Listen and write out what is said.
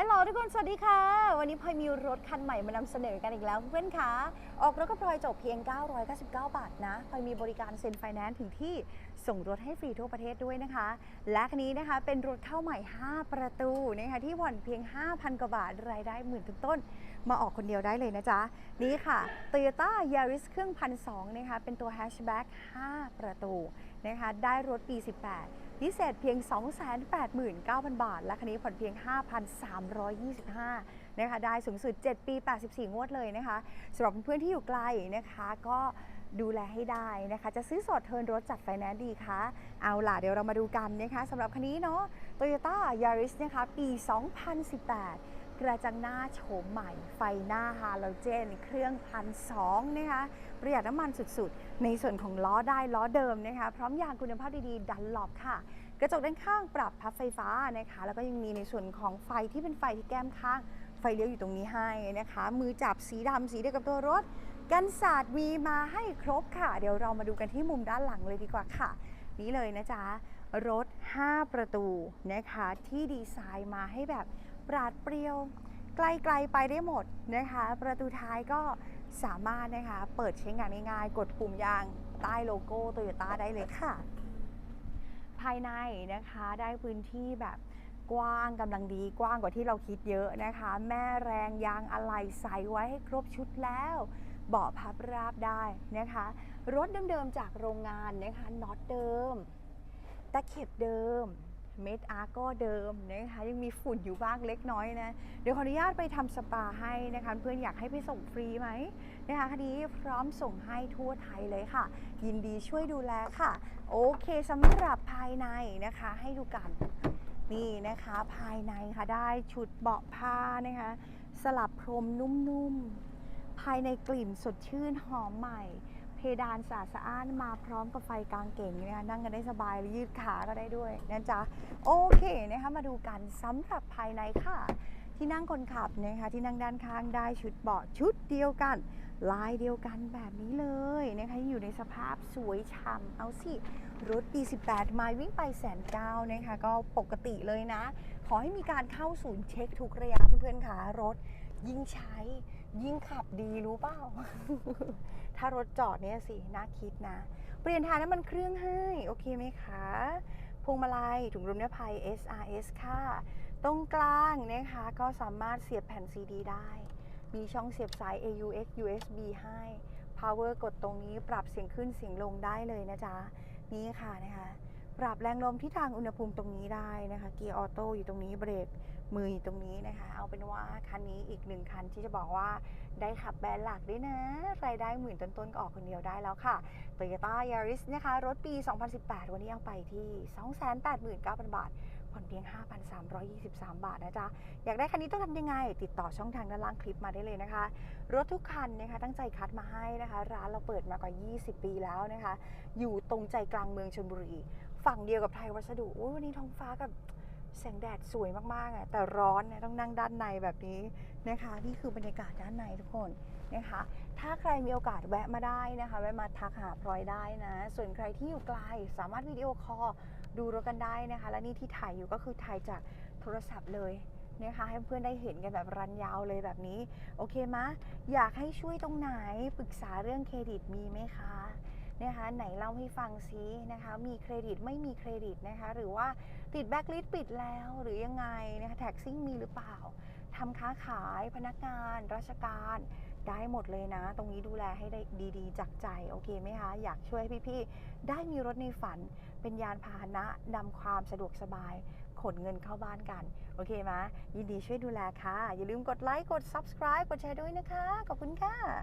ฮัลโหลทุกคน สวัสดีค่ะ วันนี้พลอยมีรถคันใหม่มานำเสนอกันอีกแล้วเพื่อนคะออกรถก็พลอยจบเพียง 999 บาทนะพลอยมีบริการเซ็นไฟแนนซ์ถึงที่ส่งรถให้ฟรีทั่วประเทศด้วยนะคะ และคันนี้นะคะเป็นรถเข้าใหม่ 5 ประตูนะคะที่ผ่อนเพียง 5,000 กว่าบาทรายได้หมื่นต้นๆมาออกคนเดียวได้เลยนะจ๊ะ นี่ค่ะ Toyota Yaris เครื่องพันสนะคะเป็นตัวแฮชแบ็ก5ประตูนะคะได้รถปี 18 พิเศษเพียง 289,000 บาท และคันนี้ผ่อนเพียง 5,325นะคะได้สูงสุด 7 ปี 84 งวดเลยนะคะสำหรับเพื่อนที่อยู่ไกลนะคะก็ดูแลให้ได้นะคะ จะซื้อสดเทินรถจัดไฟแนนซ์ดีคะเอาล่ะ เดี๋ยวเรามาดูกันนะคะสำหรับคันนี้เนาะ Toyota Yaris นะคะ ปี 2018 กระจังหน้าโฉมใหม่ ไฟหน้าฮาโลเจน เครื่องพันสองนะคะประหยัดน้ำมันสุดๆ ในส่วนของล้อได้ล้อเดิมนะคะ พร้อมยางคุณภาพดีๆ ดันหลบค่ะ กระจกด้านข้างปรับพับไฟฟ้านะคะ แล้วก็ยังมีในส่วนของไฟที่เป็นไฟที่แก้มข้าง ไฟเลี้ยวอยู่ตรงนี้ให้นะคะ มือจับสีดำสีเดียวกับตัวรถ กันศาสตร์มีมาให้ครบค่ะ เดี๋ยวเรามาดูกันที่มุมด้านหลังเลยดีกว่าค่ะ นี่เลยนะจ๊ะรถ 5 ประตูนะคะที่ดีไซน์มาให้แบบ ปราดเปรียว ไกลๆไปได้หมดนะคะ ประตูท้ายก็สามารถนะคะเปิดใช้งานง่ายๆ กดปุ่มยางใต้โลโก้โตโยต้าได้เลยค่ะ ภายในนะคะได้พื้นที่แบบกว้างกำลังดีกว้างกว่าที่เราคิดเยอะนะคะ แม่แรงยางอะไหล่ใส่ไว้ให้ครบชุดแล้ว เบาะพับราบได้นะคะ รถเดิมๆจากโรงงานนะคะน็อตเดิม ตะเข็บเดิม เม็ดอาร์ก็เดิมนะคะยังมีฝุ่นอยู่บ้างเล็กน้อยนะเดี๋ยวขออนุญาตไปทำสปาให้นะคะเพื่อนอยากให้ไปส่งฟรีไหมนะคะคันนี้พร้อมส่งให้ทั่วไทยเลยค่ะ ยินดีช่วยดูแลค่ะ โอเคสำหรับภายในนะคะ ให้ดูกันนี่นะคะภายในค่ะได้ชุดเบาะผ้านะคะ สลับพรมนุ่มๆภายในกลิ่นสดชื่นหอมใหม่ เพดานสะอาดสะอ้านมาพร้อมกับไฟกลางเก่งนะคะนั่งกันได้สบายยืดขาก็ได้ด้วยนะจ๊ะโอเคนะคะมาดูกันสำหรับภายในค่ะ ที่นั่งคนขับนะคะที่นั่งด้านข้างได้ชุดเบาะชุดเดียวกัน ลายเดียวกันแบบนี้เลยนะคะอยู่ในสภาพสวยฉ่ำเอาสิรถปี18ไมล์วิ่งไปแสนเก้านะคะก็ปกติเลยนะ ขอให้มีการเข้าศูนย์เช็คทุกระยะเพื่อนๆค่ะรถยิ่งใช้ ยิ่งขับดีรู้เปล่า ถ้ารถจอดเนี่ยสิ น่าคิดนะ เปลี่ยนถ่ายน้ำมันเครื่องให้ โอเคไหมคะ พวงมาลัยถุงลมนิรภัย SRS ค่ะ ตรงกลางนะคะ ก็สามารถเสียบแผ่น CD ได้ มีช่องเสียบสาย AUX USB ให้ Power กดตรงนี้ปรับเสียงขึ้นเสียงลงได้เลยนะจ๊ะ นี่ค่ะนะคะ ปรับแรงลมที่ทางอุณหภูมิตรงนี้ได้นะคะเกียร์ออโต้อยู่ตรงนี้เบรกมืออยู่ตรงนี้นะคะ เอาเป็นว่าคันนี้อีกหนึ่งคันที่จะบอกว่าได้ขับแบรนด์หลักด้วยนะ รายได้หมื่นต้นๆก็ออกคนเดียวได้แล้วค่ะ Toyota Yaris นะคะ รถปี 2018 วันนี้ยังไปที่ 289,000 บาทผ่อนเพียง 5,323 บาทนะจ๊ะ อยากได้คันนี้ต้องทำยังไง ติดต่อช่องทางด้านล่างคลิปมาได้เลยนะคะ รถทุกคันนะคะตั้งใจคัดมาให้นะคะ ร้านเราเปิดมากว่า 20 ปีแล้วนะคะ อยู่ตรงใจกลางเมืองชลบุรี ฝั่งเดียวกับไทยวัสดุวันนี้ท้องฟ้ากับแสงแดดสวยมากๆอะแต่ร้อนนะต้องนั่งด้านในแบบนี้นะคะ นี่คือบรรยากาศด้านในทุกคนนะคะ ถ้าใครมีโอกาสแวะมาได้นะคะแวะมาทักหาพลอยได้นะ ส่วนใครที่อยู่ไกลสามารถวิดีโอคอลดูรถกันได้นะคะ และนี่ที่ถ่ายอยู่ก็คือถ่ายจากโทรศัพท์เลยนะคะให้เพื่อนได้เห็นกันแบบรันยาวเลยแบบนี้ โอเคมะ อยากให้ช่วยตรงไหนปรึกษาเรื่องเครดิตมีไหมคะ นะคะไหนเล่าให้ฟังซินะคะมีเครดิตไม่มีเครดิตนะคะหรือว่าติดแบ็กลิสต์ปิดแล้วหรือยังไงนะคะแท็กซิ่งมีหรือเปล่าทำค้าขายพนักงาน ราชการได้หมดเลยนะ ตรงนี้ดูแลให้ได้ดีๆ จากใจ โอเคไหมคะ อยากช่วยให้พี่ๆ ได้มีรถในฝัน เป็นยานพาหนะนำความสะดวกสบาย ขนเงินเข้าบ้านกัน โอเคไหมยินดีช่วยดูแลค่ะ อย่าลืมกดไลค์ กด subscribe กดแชร์ด้วยนะคะ ขอบคุณค่ะ